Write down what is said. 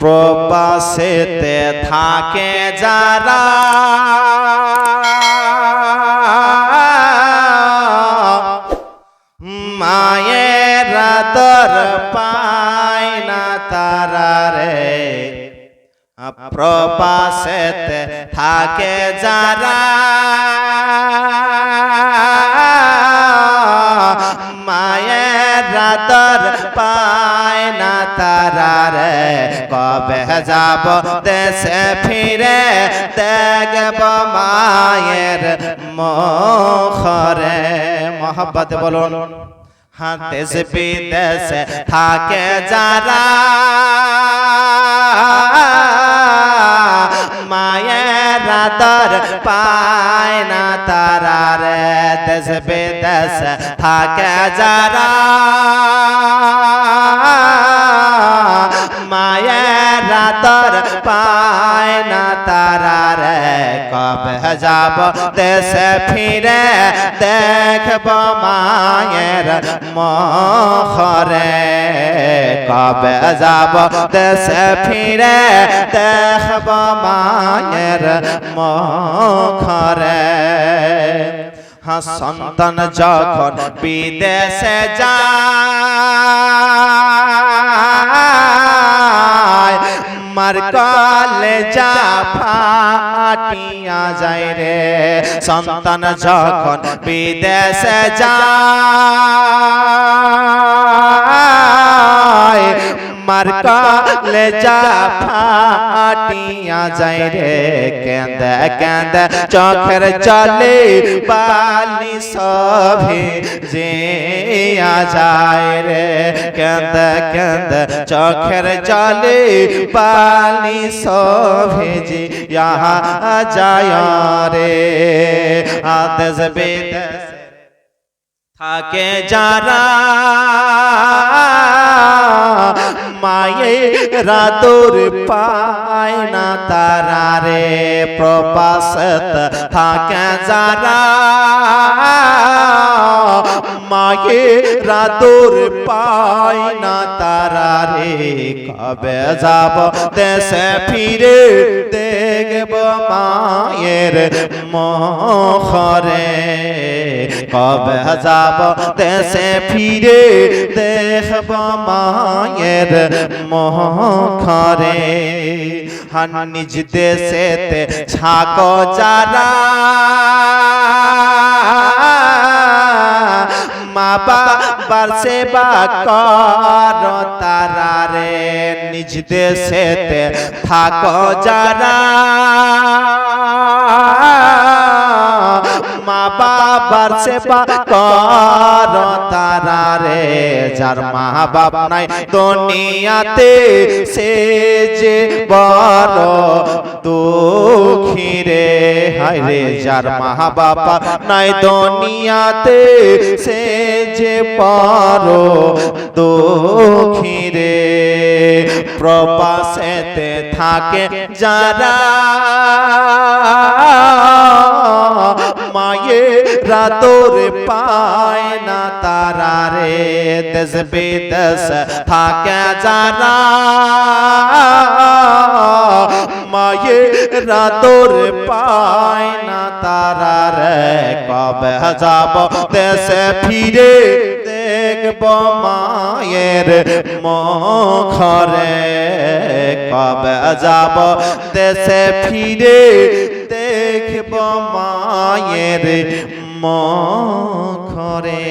প্রবাসেতে থাকে যারা। মায়ের আদর পায় না তারা প্রবাসেতে থাকে যারা। পায় না তারা কবে যাব দেশে ফিরে দেখব মায়ের মুখরে। মোহব্বত বলুন দেশ বিদেশে থাকে যারা মায়ের আদর পায় না তারা রে দেশ বিদেশ থাকে যারা। আদর পায় না তারা রে। কবে যাব দেশে ফিরে দেখব মায়ের মখরে কবে যাব দেশে ফিরে দেখব মায়ের মখরে হ্যাঁ সন্তান যখন বিদেশে যায় মার কলে যা ফাটিয়া যায় রে। সন্তান যখন বিদেশে যায় মার কলে যা ফাটিয়া যায় রে। কেন্দে কেন্দে চোখের চলে বালি সভে যে যায় রে। কেন্দে কেন্দে চোখের চলে বালি সভে যে ইহা যায় রে। আদেশ বেদেশ থাকে যারা মায়েরা দূর পায় না তারা রে। প্রবাসত থাকে যারা মায়েরা দূর পায় না তারা রে, কবে যাব? দেশে ফিরে দেখব মায়ের মখরে কবে যাব? দেশে ফিরে দেখব মায়ের মখরে হান নিজ দেশেতে ছাকো যারা বাবার সেবা কর তারা রে, নিজ দেশেতে থাকো যারা। মা বাবার সেবা কর তারা রে, যার মা বাপ নাই দুনিয়াতে, সে হায় রে যার মা বাবা নাই দুনিয়াতে সে যে বড় দুঃখী রে প্রবাসেতে থাকে যারা মায়েরা তোর পায় না তারা রে দেশ বিদেশ থাকে যারা মায়েরা তোর পায় না তারা রে কবে যাব দেশে ফিরে দেখব মায়ের মুখরে কবে যাব দেশে ফিরে দেখব মায়ের মুখরে।